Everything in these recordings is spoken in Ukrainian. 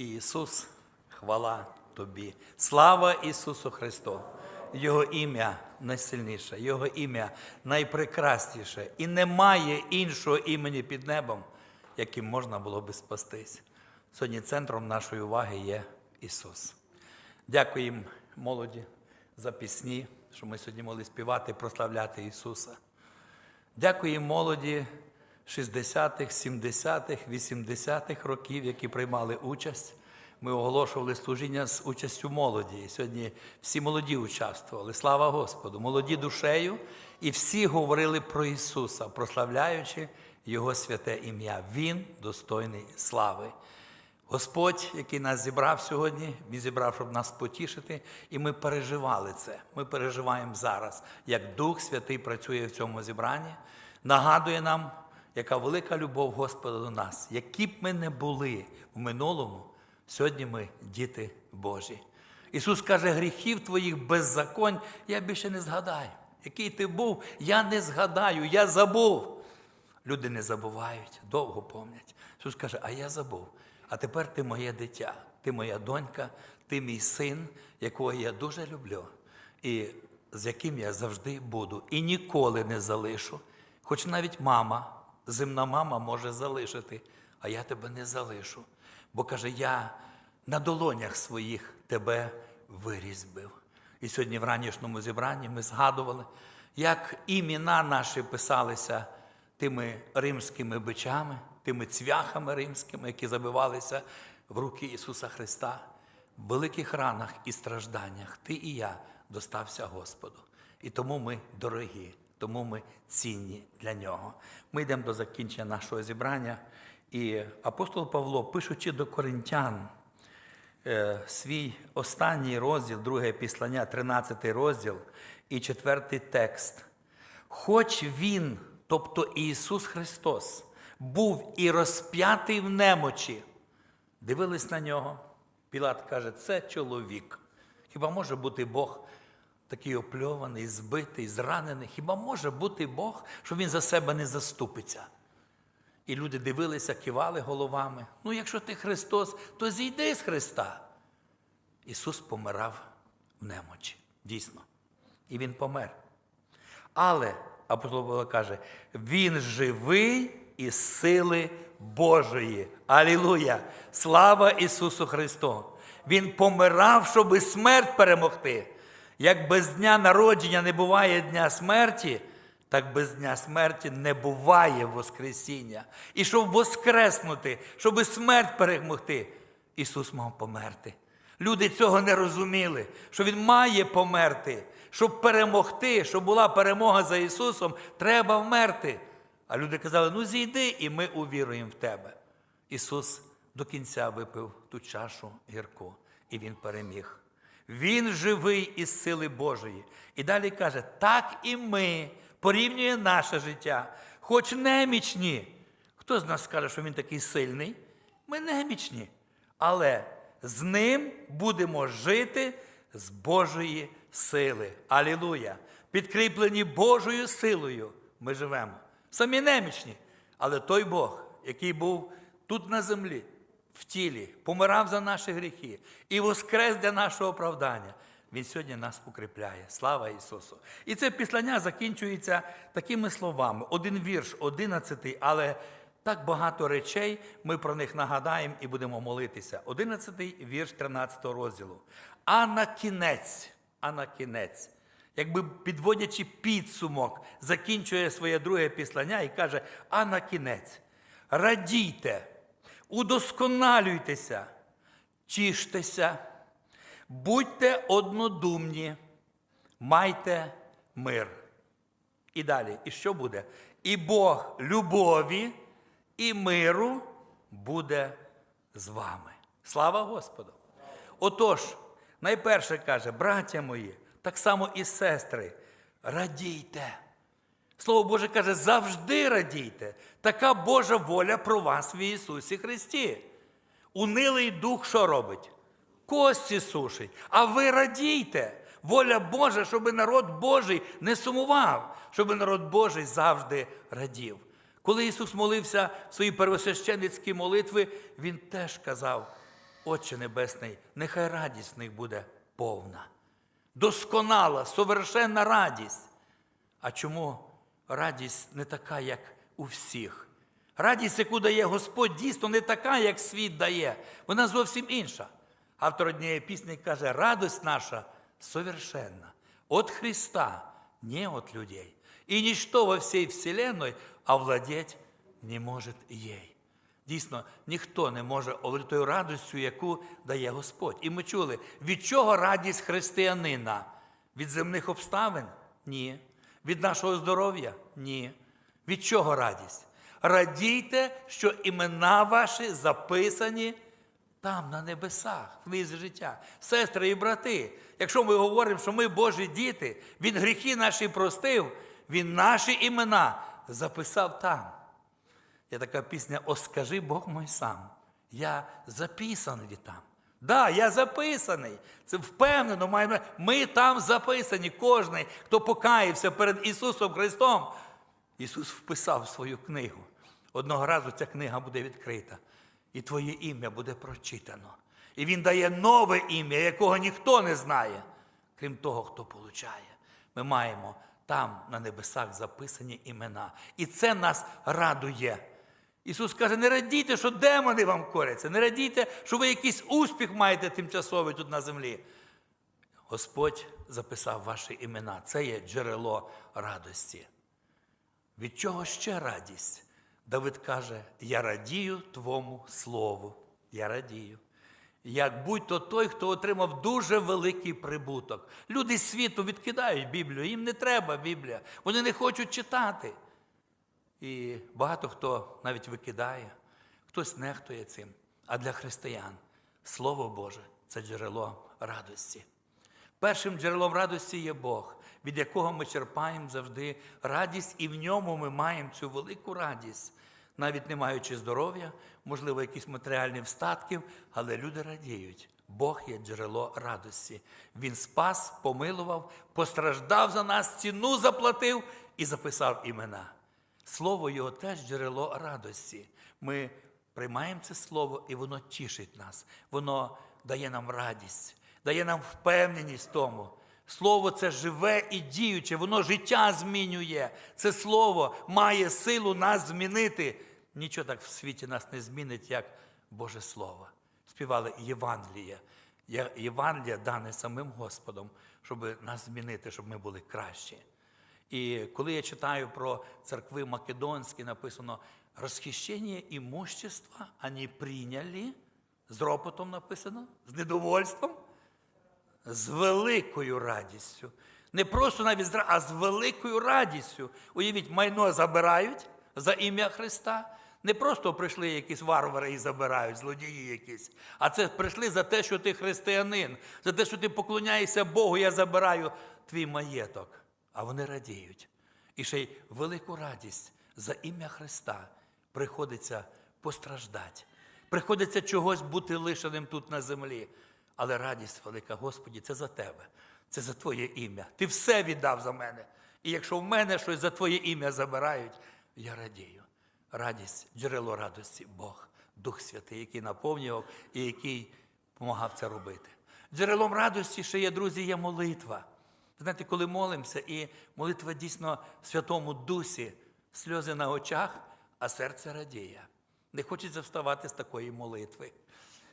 Ісус, хвала Тобі. Слава Ісусу Христу! Його ім'я найсильніше, Його ім'я найпрекрасніше. І немає іншого імені під небом, яким можна було би спастись. Сьогодні центром нашої уваги є Ісус. Дякуємо молоді за пісні, що ми сьогодні могли співати, прославляти Ісуса. Дякуємо молоді 60-х, 70-х, 80-х років, які приймали участь. Ми оголошували служіння з участю молоді. Сьогодні всі молоді участвували. Слава Господу! Молоді душею, і всі говорили про Ісуса, прославляючи Його святе ім'я. Він достойний слави. Господь, який нас зібрав сьогодні, Він зібрав, щоб нас потішити, і ми переживали це. Ми переживаємо зараз, як Дух Святий працює в цьому зібранні, нагадує нам, яка велика любов Господа до нас, які б ми не були в минулому, сьогодні ми діти Божі. Ісус каже, гріхів твоїх беззаконь я більше не згадаю. Який ти був, я не згадаю, я забув. Люди не забувають, довго помнять. Ісус каже, а я забув. А тепер ти моє дитя, ти моя донька, ти мій син, якого я дуже люблю, і з яким я завжди буду. І ніколи не залишу. Хоч навіть мама, земна мама може залишити, а я тебе не залишу. Бо каже, я на долонях своїх тебе вирізбив. І сьогодні в ранішньому зібранні ми згадували, як імена наші писалися тими римськими бичами, тими цвяхами римськими, які забивалися в руки Ісуса Христа. В великих ранах і стражданнях ти і я достався Господу. І тому ми дорогі, тому ми цінні для Нього. Ми йдемо до закінчення нашого зібрання. І апостол Павло, пишучи до коринтян, е, свій останній розділ, друге післання, 13 розділ і четвертий текст. Хоч він, тобто Ісус Христос, був і розп'ятий в немочі, дивились на нього. Пілат каже, це чоловік. Хіба може бути Бог такий опльований, збитий, зранений? Хіба може бути Бог, що він за себе не заступиться? І люди дивилися, кивали головами. Ну, якщо ти Христос, то зійди з Христа. Ісус помирав в немочі. Дійсно. І Він помер. Але, апостол Павло каже, Він живий із сили Божої. Алілуя! Слава Ісусу Христу! Він помирав, щоби смерть перемогти. Як без дня народження не буває дня смерті, так без дня смерті не буває Воскресіння. І щоб воскреснути, щоб смерть перемогти, Ісус мав померти. Люди цього не розуміли, що Він має померти. Щоб перемогти, щоб була перемога за Ісусом, треба вмерти. А люди казали: ну зійди, і ми увіруємо в тебе. Ісус до кінця випив ту чашу гірку, і Він переміг. Він живий із сили Божої. І далі каже: так і ми порівнює наше життя, хоч немічні. Хто з нас скаже, що він такий сильний? Ми немічні. Але з ним будемо жити з Божої сили. Алілуя! Підкріплені Божою силою ми живемо. Самі немічні. Але той Бог, який був тут на землі, в тілі, помирав за наші гріхи і воскрес для нашого оправдання. Він сьогодні нас укріпляє. Слава Ісусу! І це післання закінчується такими словами: один вірш, одинадцятий, але так багато речей ми про них нагадаємо і будемо молитися. Одинадцятий вірш 13 розділу. А на кінець, а на кінець, якби підводячи підсумок, закінчує своє друге післання і каже: а на кінець, радійте, удосконалюйтеся, тіштеся. Будьте однодумні, майте мир. І далі, і що буде? І Бог любові і миру буде з вами. Слава Господу! Отож, найперше каже, браття мої, так само і сестри, радійте. Слово Боже каже, завжди радійте. Така Божа воля про вас в Ісусі Христі. Унилий дух що робить? Кості сушить. А ви радійте. Воля Божа, щоб народ Божий не сумував, щоб народ Божий завжди радів. Коли Ісус молився в свої первосвященницькі молитви, Він теж казав: Отче Небесний, нехай радість в них буде повна, досконала, совершенна радість. А чому радість не така, як у всіх? Радість, яку дає Господь, дійсно не така, як світ дає. Вона зовсім інша. Автор однієї пісні каже: радость наша совершенна. От Христа, не от людей. И ничто во всей вселенной овладеть не може ей. Дійсно, ніхто не може оволодіти тою радістю, яку дає Господь. І ми чули, від чого радість християнина? Від земних обставин? Ні. Від нашого здоров'я? Ні. Від чого радість? Радійте, що імена ваші записані там, на небесах, в книзі життя. Сестри і брати, якщо ми говоримо, що ми Божі діти, Він гріхи наші простив, Він наші імена записав там. Є така пісня О, скажи Бог мой сам. Я записаний там. Да, я записаний. Це впевнено, маємо. Ми там записані. Кожний, хто покаявся перед Ісусом Христом. Ісус вписав свою книгу. Одного разу ця книга буде відкрита, і твоє ім'я буде прочитано. І Він дає нове ім'я, якого ніхто не знає, крім того, хто получає. Ми маємо там на небесах записані імена. І це нас радує. Ісус каже, не радійте, що демони вам коряться, не радійте, що ви якийсь успіх маєте тимчасовий тут на землі. Господь записав ваші імена. Це є джерело радості. Від чого ще радість? Давид каже: Я радію Твому слову. Я радію. Як будь-то той, хто отримав дуже великий прибуток. Люди світу відкидають Біблію, їм не треба Біблія, вони не хочуть читати. І багато хто навіть викидає, хтось нехтує цим. А для християн Слово Боже це джерело радості. Першим джерелом радості є Бог, від якого ми черпаємо завжди радість, і в ньому ми маємо цю велику радість, навіть не маючи здоров'я, можливо, якісь матеріальні встатків, але люди радіють. Бог є джерело радості. Він спас, помилував, постраждав за нас, ціну заплатив і записав імена. Слово Його теж джерело радості. Ми приймаємо це слово, і воно тішить нас. Воно дає нам радість, дає нам впевненість в тому. Слово це живе і діюче, воно життя змінює. Це слово має силу нас змінити. Нічого так в світі нас не змінить, як Боже Слово. Співали Євангеліє. Євангелія дане самим Господом, щоб нас змінити, щоб ми були кращі. І коли я читаю про церкви Македонські, написано розхищення імущества, ані прийняли, з ропотом написано, з недовольством, з великою радістю. Не просто навіть а з великою радістю. Уявіть, майно забирають за ім'я Христа. Не просто прийшли якісь варвари і забирають, злодії якісь, а це прийшли за те, що ти християнин, за те, що ти поклоняєшся Богу, я забираю твій маєток. А вони радіють. І ще й велику радість за ім'я Христа приходиться постраждати. Приходиться чогось бути лишеним тут на землі. Але радість велика, Господі, це за тебе, це за Твоє ім'я. Ти все віддав за мене. І якщо в мене щось за Твоє ім'я забирають, я радію. Радість, джерело радості, Бог, Дух Святий, який наповнював і який допомагав це робити. Джерелом радості ще є, друзі, є молитва. Знаєте, коли молимося, і молитва дійсно в Святому Дусі, сльози на очах, а серце радіє. Не хочеться вставати з такої молитви.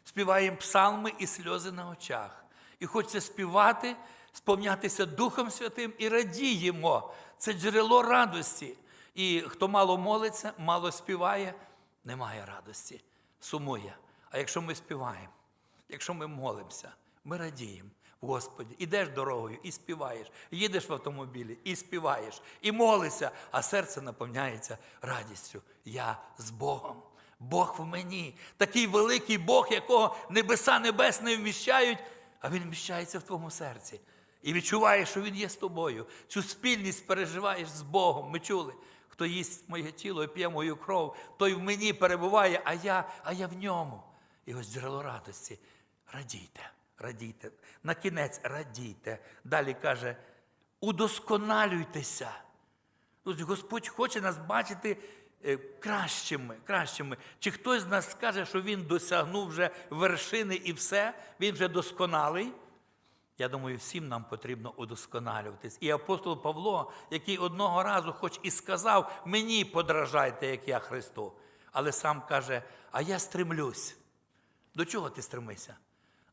Співаємо псалми і сльози на очах. І хочеться співати, сповнятися Духом Святим і радіємо. Це джерело радості. І хто мало молиться, мало співає, немає радості, сумує. А якщо ми співаємо, якщо ми молимося, ми радіємо. Господі, ідеш дорогою і співаєш, їдеш в автомобілі і співаєш, і молишся, а серце наповняється радістю. Я з Богом. Бог в мені. Такий великий Бог, якого небеса небес не вміщають, а Він вміщається в твоєму серці. І відчуваєш, що Він є з тобою. Цю спільність переживаєш з Богом. Ми чули. Хто їсть моє тіло і п'є мою кров, той в мені перебуває, а я, а я в ньому. І ось джерело радості. Радійте, радійте. На кінець радійте. Далі каже, удосконалюйтеся. Тобто Господь хоче нас бачити е, кращими, кращими. Чи хтось з нас скаже, що він досягнув вже вершини і все, він вже досконалий? Я думаю, всім нам потрібно удосконалюватись. І апостол Павло, який одного разу, хоч і сказав, мені подражайте, як я Христу, але сам каже, а я стремлюсь. До чого ти стремишся?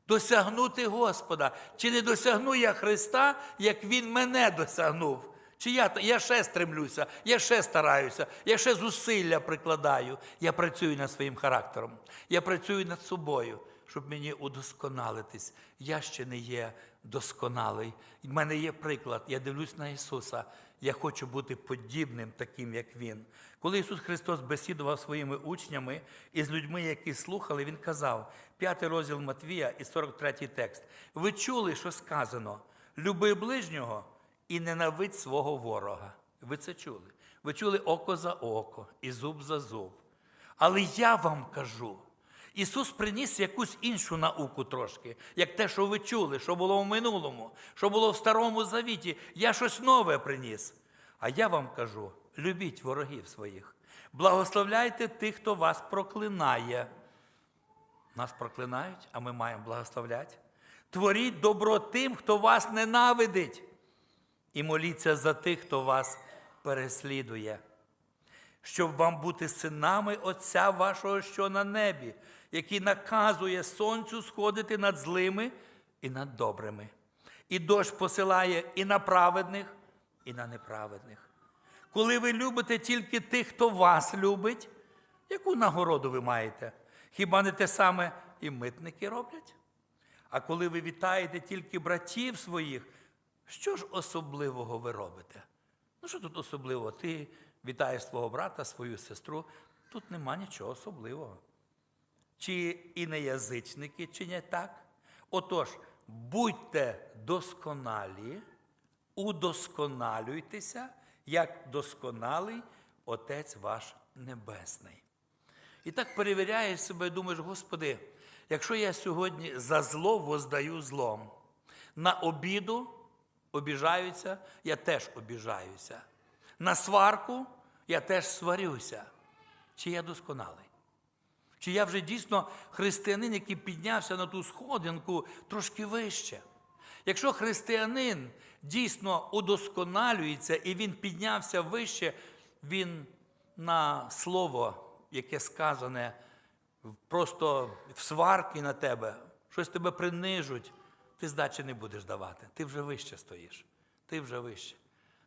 Досягнути Господа. Чи не досягну я Христа, як Він мене досягнув? Чи я, я ще стремлюся, я ще стараюся, я ще зусилля прикладаю. Я працюю над своїм характером, я працюю над собою, щоб мені удосконалитись. Я ще не є досконалий. В мене є приклад. Я дивлюсь на Ісуса. Я хочу бути подібним, таким, як Він. Коли Ісус Христос бесідував своїми учнями і з людьми, які слухали, Він казав, 5 розділ Матвія і 43 текст. Ви чули, що сказано: люби ближнього і ненавидь свого ворога. Ви це чули. Ви чули око за око і зуб за зуб. Але я вам кажу, Ісус приніс якусь іншу науку трошки, як те, що ви чули, що було в минулому, що було в Старому Завіті. Я щось нове приніс. А я вам кажу: любіть ворогів своїх, благословляйте тих, хто вас проклинає. Нас проклинають, а ми маємо благословляти. Творіть добро тим, хто вас ненавидить, і моліться за тих, хто вас переслідує щоб вам бути синами Отця вашого, що на небі, який наказує сонцю сходити над злими і над добрими. І дощ посилає і на праведних, і на неправедних. Коли ви любите тільки тих, хто вас любить, яку нагороду ви маєте? Хіба не те саме і митники роблять? А коли ви вітаєте тільки братів своїх, що ж особливого ви робите? Ну, що тут особливого? Ти вітаєш свого брата, свою сестру. Тут нема нічого особливого. Чи і не язичники чинять так? Отож, будьте досконалі, удосконалюйтеся, як досконалий Отець ваш Небесний. І так перевіряєш себе і думаєш, Господи, якщо я сьогодні за зло воздаю злом, на обіду обіжаються, я теж обіжаюся. На сварку я теж сварюся. Чи я досконалий? Чи я вже дійсно християнин, який піднявся на ту сходинку трошки вище? Якщо християнин дійсно удосконалюється і він піднявся вище, він на слово, яке сказане просто в сварки на тебе, щось тебе принижуть, ти здачі не будеш давати. Ти вже вище стоїш. Ти вже вище.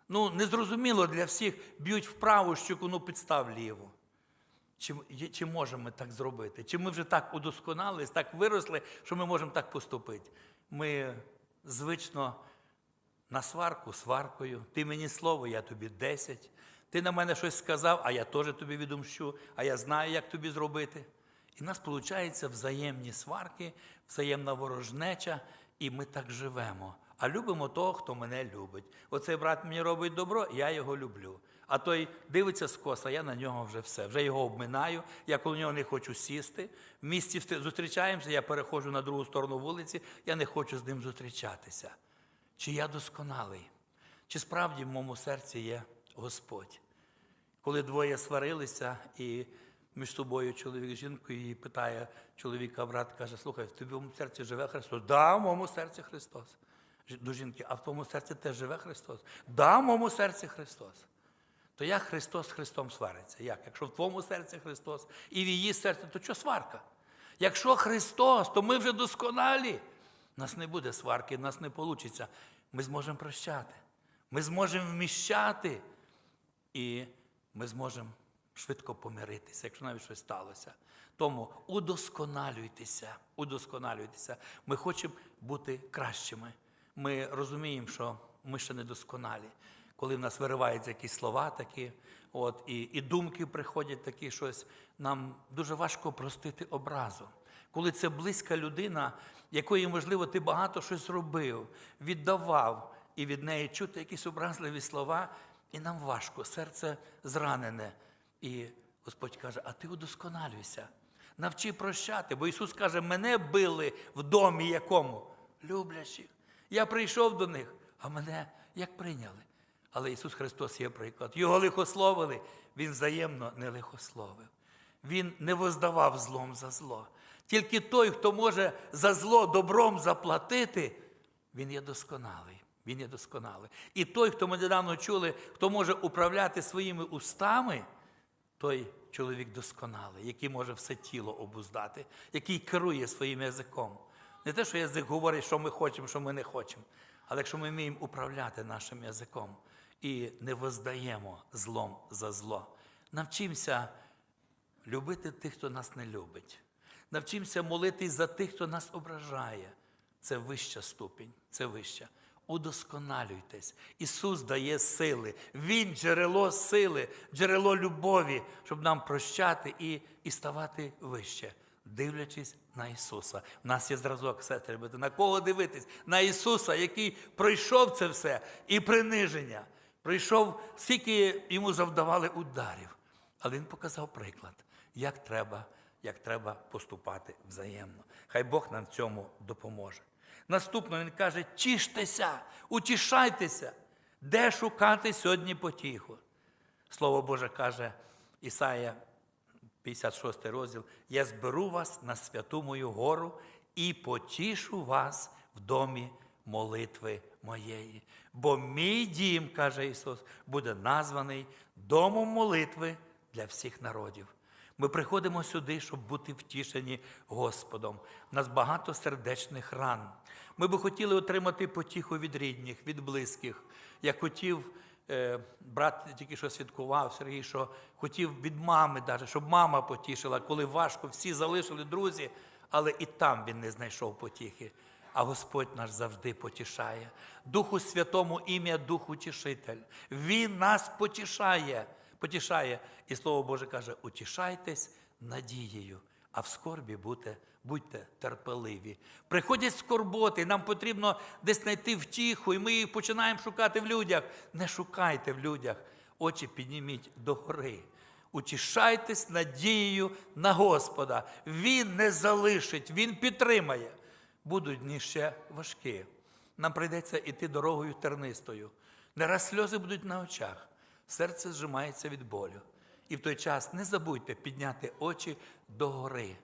Ну, незрозуміло для всіх б'ють в праву щоку, ну підстав ліву. Чи, чи можемо ми так зробити? Чи ми вже так удосконалились, так виросли, що ми можемо так поступити? Ми звично на сварку сваркою. Ти мені слово, я тобі десять. Ти на мене щось сказав, а я теж тобі відомщу, а я знаю, як тобі зробити. І в нас виходить взаємні сварки, взаємна ворожнеча, і ми так живемо. А любимо того, хто мене любить. Оцей брат мені робить добро, я його люблю. А той дивиться скоса, я на нього вже все. Вже його обминаю, я коло нього не хочу сісти. В місті зустрічаємося, я переходжу на другу сторону вулиці, я не хочу з ним зустрічатися. Чи я досконалий? Чи справді в моєму серці є Господь? Коли двоє сварилися, і між собою чоловік з жінкою і питає чоловіка, брат каже: слухай, в твоєму серці живе Христос? Да, в моєму серці Христос. До жінки, а в твоєму серці теж живе Христос? Да, в моєму серці Христос. То як Христос з Христом свариться? Як? Якщо в твоєму серці Христос і в її серці, то що сварка? Якщо Христос, то ми вже досконалі. Нас не буде сварки, у нас не вийде. Ми зможемо прощати. Ми зможемо вміщати. І ми зможемо швидко помиритися, якщо навіть щось сталося. Тому удосконалюйтеся, удосконалюйтеся. Ми хочемо бути кращими. Ми розуміємо, що ми ще не досконалі. Коли в нас вириваються якісь слова такі, от, і, і думки приходять такі щось, нам дуже важко простити образу. Коли це близька людина, якої, можливо, ти багато щось робив, віддавав, і від неї чути якісь образливі слова, і нам важко, серце зранене. І Господь каже: а ти удосконалюйся, навчи прощати. Бо Ісус каже, мене били в домі якому? Люблячих. Я прийшов до них, а мене як прийняли? Але Ісус Христос є приклад. Його лихословили, Він взаємно не лихословив. Він не воздавав злом за зло. Тільки той, хто може за зло добром заплатити, він є досконалий. Він є досконалий. І той, хто ми недавно чули, хто може управляти своїми устами, той чоловік досконалий, який може все тіло обуздати, який керує своїм язиком. Не те, що язик говорить, що ми хочемо, що ми не хочемо, але якщо ми вміємо управляти нашим язиком і не воздаємо злом за зло, навчимося любити тих, хто нас не любить. Навчимося молитись за тих, хто нас ображає. Це вища ступінь, це вища. Удосконалюйтесь. Ісус дає сили. Він джерело сили, джерело любові, щоб нам прощати і, і ставати вище, дивлячись на Ісуса. У нас є зразок, все треба. На кого дивитись? На Ісуса, який пройшов це все і приниження. Прийшов, скільки йому завдавали ударів. Але він показав приклад, як треба, як треба поступати взаємно. Хай Бог нам в цьому допоможе. Наступно він каже: тіштеся, утішайтеся, де шукати сьогодні потіху. Слово Боже каже, Ісая, 56 розділ: Я зберу вас на святу мою гору і потішу вас в домі молитви моєї. Бо мій дім, каже Ісус, буде названий домом молитви для всіх народів. Ми приходимо сюди, щоб бути втішені Господом. У нас багато сердечних ран. Ми би хотіли отримати потіху від рідних, від близьких. Я хотів, е, брат тільки що святкував Сергій, що хотів від мами, даже, щоб мама потішила, коли важко, всі залишили друзі, але і там він не знайшов потіхи. А Господь наш завжди потішає. Духу Святому ім'я Дух Утішитель. Він нас потішає. Потішає. І Слово Боже каже: утішайтесь надією, а в скорбі будьте, будьте терпеливі. Приходять скорботи, нам потрібно десь знайти втіху, і ми їх починаємо шукати в людях. Не шукайте в людях, очі підніміть догори. Утішайтесь надією на Господа. Він не залишить, Він підтримає. Будуть дні ще важкі. Нам прийдеться йти дорогою тернистою. Не раз сльози будуть на очах, серце зжимається від болю. І в той час не забудьте підняти очі догори.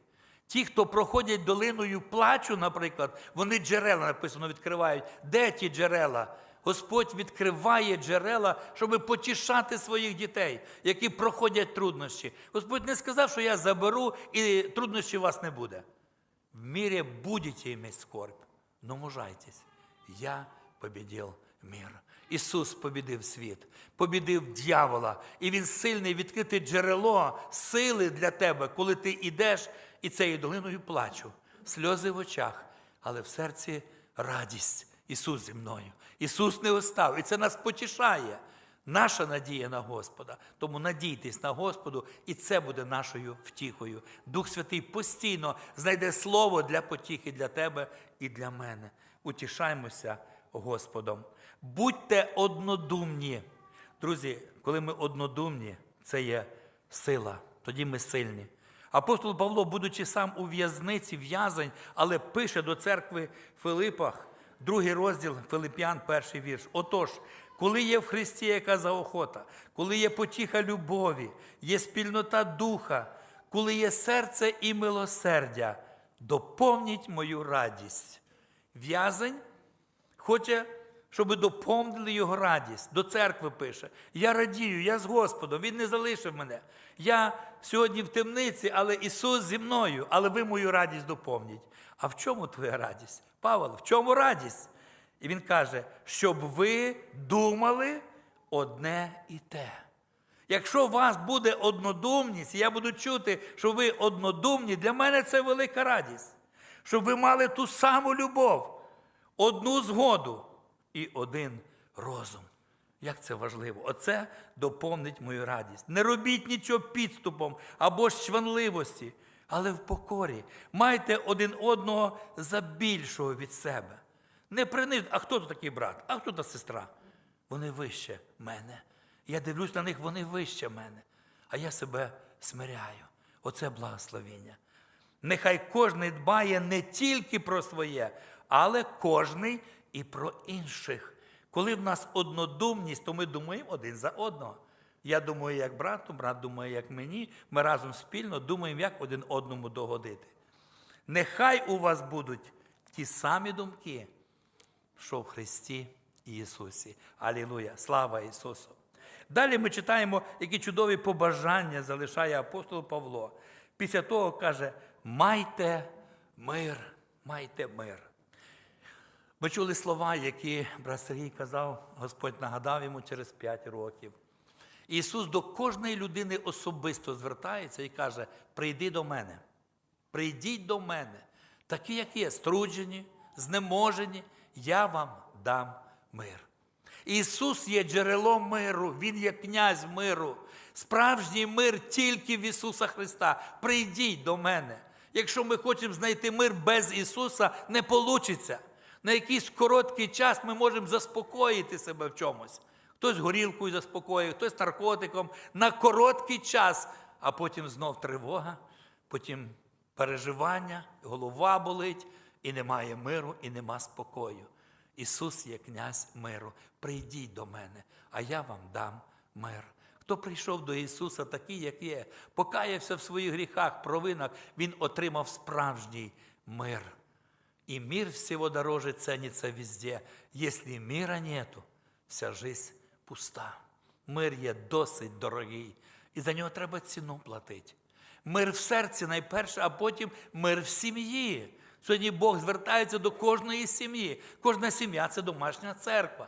Ті, хто проходять долиною плачу, наприклад, вони джерела написано відкривають. Де ті джерела? Господь відкриває джерела, щоб потішати своїх дітей, які проходять труднощі. Господь не сказав, що я заберу і труднощів у вас не буде. В мире будете иметь скорбь, но мужайтесь. Я победил мир. Ісус побідив світ, побідив дьявола, і Він сильний відкрити джерело сили для тебе, коли ти йдеш і цією долиною плачу, сльози в очах, але в серці радість. Ісус зі мною. Ісус не остав, і це нас потішає. Наша надія на Господа. Тому надійтесь на Господу, і це буде нашою втіхою. Дух Святий постійно знайде слово для потіхи для тебе і для мене. Утішаймося Господом. Будьте однодумні. Друзі, коли ми однодумні, це є сила, тоді ми сильні. Апостол Павло, будучи сам у в'язниці, в'язень, але пише до церкви Филипах, другий розділ Филип'ян, перший вірш. Отож, коли є в Христі яка заохота, коли є потіха любові, є спільнота духа, коли є серце і милосердя, доповніть мою радість. В'язень хоче, щоб доповнили його радість. До церкви пише: Я радію, я з Господом, Він не залишив мене. Я сьогодні в темниці, але Ісус зі мною, але ви мою радість доповніть. А в чому твоя радість? Павел, в чому радість? І він каже, щоб ви думали одне і те. Якщо у вас буде однодумність, я буду чути, що ви однодумні, для мене це велика радість. Щоб ви мали ту саму любов, одну згоду і один розум. Як це важливо? Оце доповнить мою радість. Не робіть нічого підступом або ж але в покорі. Майте один одного за більшого від себе. Не приниж, а хто тут такий брат? А хто та сестра? Вони вище мене. Я дивлюсь на них, вони вище мене. А я себе смиряю. Оце благословіння. Нехай кожний дбає не тільки про своє, але кожний і про інших. Коли в нас однодумність, то ми думаємо один за одного. Я думаю, як брату, брат думає, як мені. Ми разом спільно думаємо, як один одному догодити. Нехай у вас будуть ті самі думки, що в Христі Ісусі. Алілуя! Слава Ісусу! Далі ми читаємо, які чудові побажання залишає апостол Павло. Після того каже: майте мир, майте мир. Ми чули слова, які брат Сергій казав, Господь нагадав йому через 5 років. Ісус до кожної людини особисто звертається і каже: прийди до мене, прийдіть до мене, такі, як є, струджені, знеможені, я вам дам мир. Ісус є джерелом миру, Він є князь миру. Справжній мир тільки в Ісуса Христа. Прийдіть до мене. Якщо ми хочемо знайти мир без Ісуса, не вийде. На якийсь короткий час ми можемо заспокоїти себе в чомусь. Хтось горілкою заспокоює, хтось наркотиком на короткий час, а потім знов тривога, потім переживання, голова болить, і немає миру, і нема спокою. Ісус є князь миру. Прийдіть до мене, а я вам дам мир. Хто прийшов до Ісуса такий, як є, покаявся в своїх гріхах, провинах, Він отримав справжній мир. И мир всего дороже ценится везде. Если мира нету, вся жизнь пуста. Мир є досить дорогий, і за нього треба ціну платити. Мир в серці найперше, а потім мир в сім'ї. Сьогодні Бог звертається до кожної сім'ї. Кожна сім'я це домашня церква.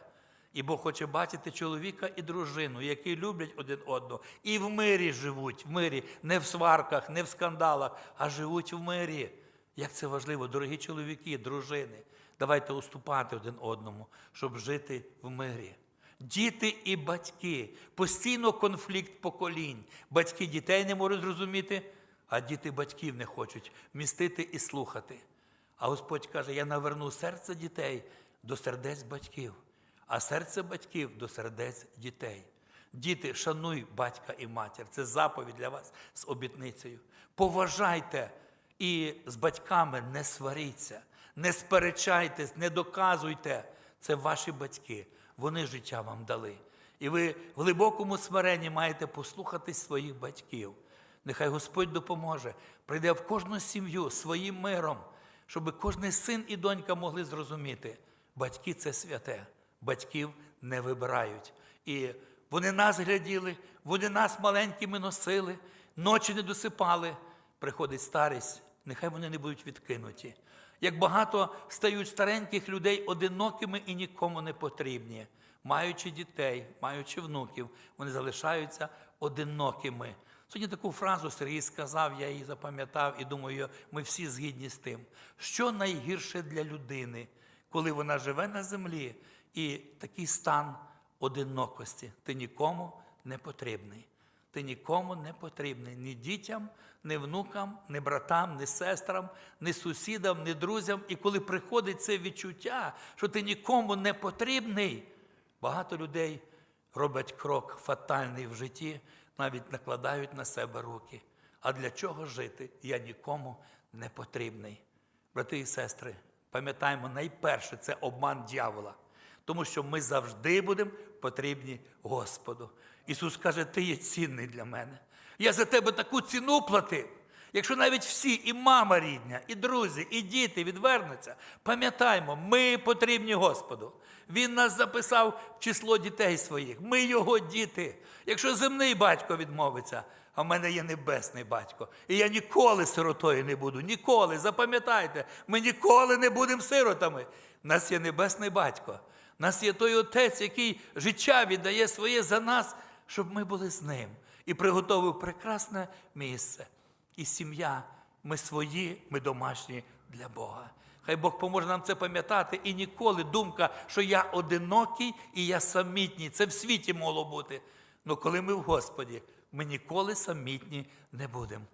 І Бог хоче бачити чоловіка і дружину, які люблять один одного, і в мирі живуть, в мирі, не в сварках, не в скандалах, а живуть в мирі. Як це важливо, дорогі чоловіки, дружини, давайте уступати один одному, щоб жити в мирі. Діти і батьки, постійно конфлікт поколінь. Батьки дітей не можуть зрозуміти, а діти батьків не хочуть містити і слухати. А Господь каже: я наверну серце дітей до сердець батьків, а серце батьків до сердець дітей. Діти, шануй батька і матір. Це заповідь для вас з обітницею. Поважайте і з батьками не сваріться, не сперечайтесь, не доказуйте. Це ваші батьки. Вони життя вам дали. І ви в глибокому смиренні маєте послухати своїх батьків. Нехай Господь допоможе, прийде в кожну сім'ю своїм миром, щоб кожен син і донька могли зрозуміти, батьки це святе, батьків не вибирають. І вони нас гляділи, вони нас маленькими носили, ночі не досипали. Приходить старість, нехай вони не будуть відкинуті. Як багато стають стареньких людей одинокими і нікому не потрібні, маючи дітей, маючи внуків, вони залишаються одинокими. Сьогодні таку фразу Сергій сказав, я її запам'ятав і думаю, ми всі згідні з тим, що найгірше для людини, коли вона живе на землі, і такий стан одинокості. Ти нікому не потрібний. Ти нікому не потрібний ні дітям, ні внукам, ні братам, ні сестрам, ні сусідам, ні друзям. І коли приходить це відчуття, що ти нікому не потрібний, багато людей роблять крок фатальний в житті, навіть накладають на себе руки. А для чого жити? Я нікому не потрібний. Брати і сестри, пам'ятаємо, найперше це обман дьявола. Тому що ми завжди будемо потрібні Господу. Ісус каже, ти є цінний для мене. Я за тебе таку ціну платив. Якщо навіть всі, і мама рідня, і друзі, і діти відвернуться, пам'ятаймо, ми потрібні Господу. Він нас записав в число дітей своїх. Ми його діти. Якщо земний батько відмовиться, а в мене є небесний батько. І я ніколи сиротою не буду. Ніколи. Запам'ятайте, ми ніколи не будемо сиротами. У нас є небесний батько. У нас є той отець, який життя віддає своє за нас, щоб ми були з ним. І приготовив прекрасне місце. І сім'я, ми свої, ми домашні для Бога. Хай Бог поможе нам це пам'ятати. І ніколи думка, що я одинокий і я самітній. Це в світі могло бути. Але коли ми в Господі, ми ніколи самітні не будемо.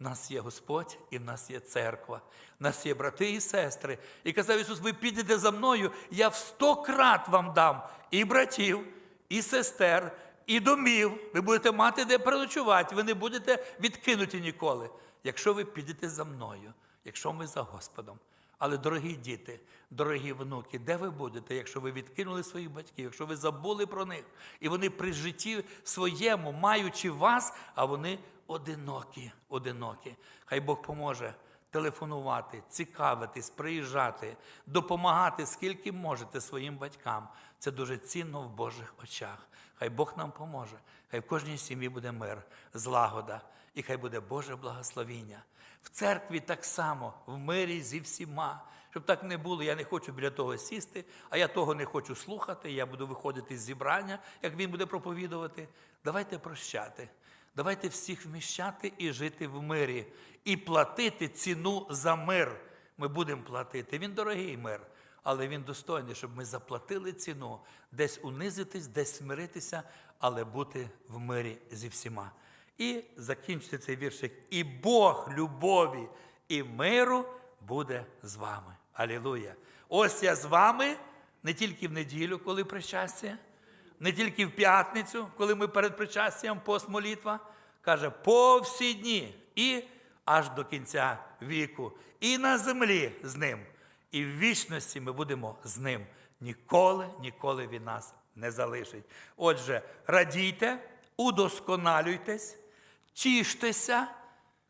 У нас є Господь і в нас є церква, в нас є брати і сестри. І казав Ісус, ви підете за мною, я в сто крат вам дам і братів, і сестер, і домів. Ви будете мати де переночувати, ви не будете відкинуті ніколи. Якщо ви підете за мною, якщо ми за Господом. Але, дорогі діти, дорогі внуки, де ви будете, якщо ви відкинули своїх батьків, якщо ви забули про них, і вони при житті своєму, маючи вас, а вони одинокі, одинокі. Хай Бог поможе телефонувати, цікавитись, приїжджати, допомагати, скільки можете своїм батькам. Це дуже цінно в Божих очах. Хай Бог нам поможе. Хай в кожній сім'ї буде мир, злагода, і хай буде Боже благословіння. В церкві так само, в мирі зі всіма. Щоб так не було, я не хочу біля того сісти, а я того не хочу слухати, я буду виходити з зібрання, як він буде проповідувати. Давайте прощати. Давайте всіх вміщати і жити в мирі, і платити ціну за мир. Ми будемо платити. Він дорогий мир, але він достойний, щоб ми заплатили ціну, десь унизитись, десь смиритися, але бути в мирі зі всіма. І закінчити цей віршик. І Бог любові і миру буде з вами. Алілуя! Ось я з вами не тільки в неділю, коли причастя, не тільки в п'ятницю, коли ми перед причастям постмолітва, каже, по всі дні і аж до кінця віку, і на землі з ним, і в вічності ми будемо з ним. Ніколи, ніколи він нас не залишить. Отже, радійте, удосконалюйтесь, тіштеся,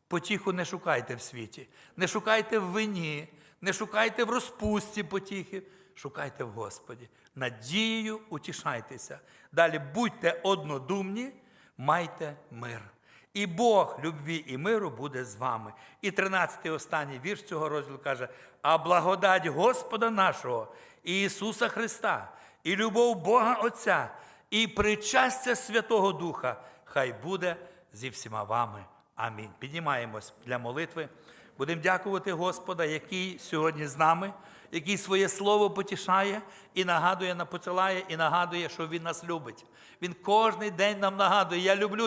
потіху не шукайте в світі, не шукайте в вині, не шукайте в розпусті потіхи, шукайте в Господі. Надією утішайтеся. Далі будьте однодумні, майте мир. І Бог любві і миру буде з вами. І 13-й останній вірш цього розділу каже: А благодать Господа нашого і Ісуса Христа, і любов Бога Отця, і причастя Святого Духа, хай буде зі всіма вами. Амінь. Піднімаємось для молитви. Будемо дякувати Господа, який сьогодні з нами, який своє слово потішає і нагадує, посилає і нагадує, що Він нас любить. Він кожен день нам нагадує, я люблю